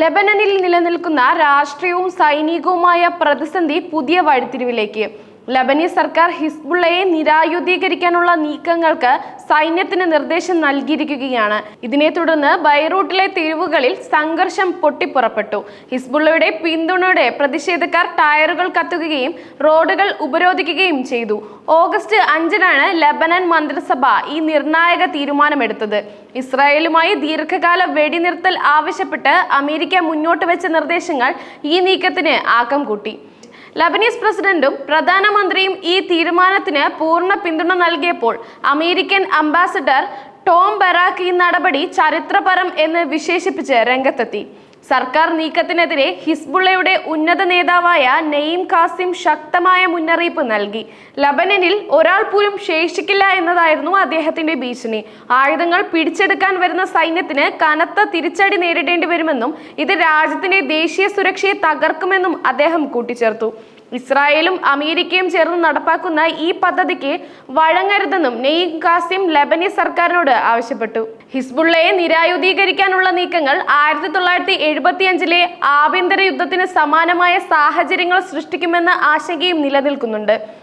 ലെബനനിൽ നിലനിൽക്കുന്ന രാഷ്ട്രീയവും സൈനികവുമായ പ്രതിസന്ധി പുതിയ വഴിത്തിരിവിലേക്ക്. ലബനീസ് സർക്കാർ ഹിസ്ബുള്ളയെ നിരായുധീകരിക്കാനുള്ള നീക്കങ്ങൾക്ക് സൈന്യത്തിന് നിർദ്ദേശം നൽകിയിരിക്കുകയാണ്. ഇതിനെ തുടർന്ന് ബൈറൂട്ടിലെ തെരുവുകളിൽ സംഘർഷം പൊട്ടിപ്പുറപ്പെട്ടു. ഹിസ്ബുള്ളയുടെ പിന്തുണയോടെ പ്രതിഷേധക്കാർ ടയറുകൾ കത്തുകയും റോഡുകൾ ഉപരോധിക്കുകയും ചെയ്തു. ഓഗസ്റ്റ് അഞ്ചിനാണ് ലബനൻ മന്ത്രിസഭ ഈ നിർണായക തീരുമാനമെടുത്തത്. ഇസ്രായേലുമായി ദീർഘകാല വെടിനിർത്തൽ ആവശ്യപ്പെട്ട് അമേരിക്ക മുന്നോട്ട് വെച്ച നിർദ്ദേശങ്ങൾ ഈ നീക്കത്തിന് ആക്കം കൂട്ടി. ലബനീസ് പ്രസിഡന്റും പ്രധാനമന്ത്രിയും ഈ തീരുമാനത്തിന് പൂർണ പിന്തുണ നൽകിയപ്പോൾ അമേരിക്കൻ അംബാസഡർ ടോം ബറാക്ക് ഈ നടപടി ചരിത്രപരം എന്ന് വിശേഷിപ്പിച്ച് രംഗത്തെത്തി. സർക്കാർ നീക്കത്തിനെതിരെ ഹിസ്ബുള്ളയുടെ ഉന്നത നേതാവായ നെയ്ം കാസിം ശക്തമായ മുന്നറിയിപ്പ് നൽകി. ലബനനിൽ ഒരാൾ പോലും ശേഷിക്കില്ല എന്നതായിരുന്നു അദ്ദേഹത്തിന്റെ ഭീഷണി. ആയുധങ്ങൾ പിടിച്ചെടുക്കാൻ വരുന്ന സൈന്യത്തിന് കനത്ത തിരിച്ചടി നേരിടേണ്ടി വരുമെന്നും ഇത് രാജ്യത്തിന്റെ ദേശീയ സുരക്ഷയെ തകർക്കുമെന്നും അദ്ദേഹം കൂട്ടിച്ചേർത്തു. ഇസ്രായേലും അമേരിക്കയും ചേർന്ന് നടപ്പാക്കുന്ന ഈ പദ്ധതിക്ക് വഴങ്ങരുതെന്നും നെയ്ം കാസിം ലബനീസ് സർക്കാരിനോട് ആവശ്യപ്പെട്ടു. ഹിസ്ബുള്ളയെ നിരായുധീകരിക്കാനുള്ള നീക്കങ്ങൾ ആയിരത്തി തൊള്ളായിരത്തി എഴുപത്തിയഞ്ചിലെ ആഭ്യന്തര യുദ്ധത്തിന് സമാനമായ സാഹചര്യങ്ങൾ സൃഷ്ടിക്കുമെന്ന ആശങ്കയും നിലനിൽക്കുന്നുണ്ട്.